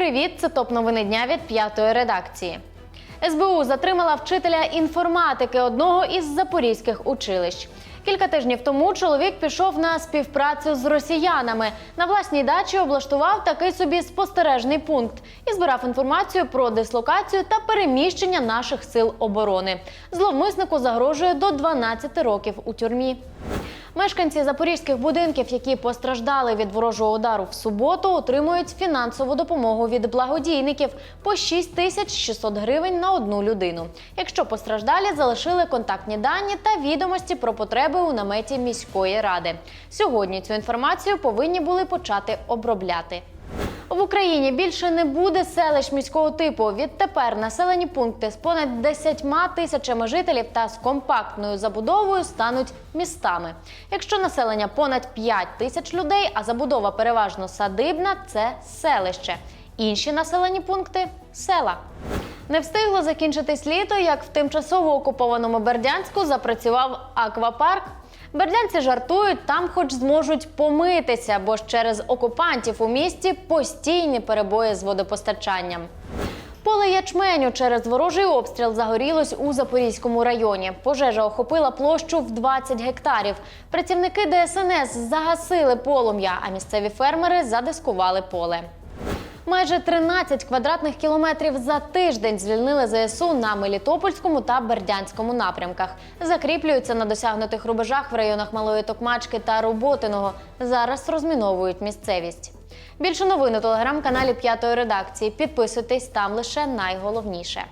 Привіт, це топ новини дня від п'ятої редакції. СБУ затримала вчителя інформатики одного із запорізьких училищ. Кілька тижнів тому чоловік пішов на співпрацю з росіянами. На власній дачі облаштував такий собі спостережний пункт і збирав інформацію про дислокацію та переміщення наших сил оборони. Зловмиснику загрожує до 12 років у тюрмі. Мешканці запорізьких будинків, які постраждали від ворожого удару в суботу, отримують фінансову допомогу від благодійників по 6 тисяч 600 гривень на одну людину. Якщо постраждалі залишили контактні дані та відомості про потреби у наметі міської ради. Сьогодні цю інформацію повинні були почати обробляти. В Україні більше не буде селищ міського типу. Відтепер населені пункти з понад 10 тисячами жителів та з компактною забудовою стануть містами. Якщо населення понад 5 тисяч людей, а забудова переважно садибна, це селище. Інші населені пункти села. Не встигло закінчитись літо, як в тимчасово окупованому Бердянську запрацював аквапарк. Бердянці жартують, там хоч зможуть помитися, бо ж через окупантів у місті постійні перебої з водопостачанням. Поле ячменю через ворожий обстріл загорілось у Запорізькому районі. Пожежа охопила площу в 20 гектарів. Працівники ДСНС загасили полум'я, а місцеві фермери задискували поле. Майже 13 квадратних кілометрів за тиждень звільнили ЗСУ на Мелітопольському та Бердянському напрямках. Закріплюються на досягнутих рубежах в районах Малої Токмачки та Роботиного. Зараз розміновують місцевість. Більше новин у телеграм-каналі П'ятої редакції. Підписуйтесь там лише найголовніше.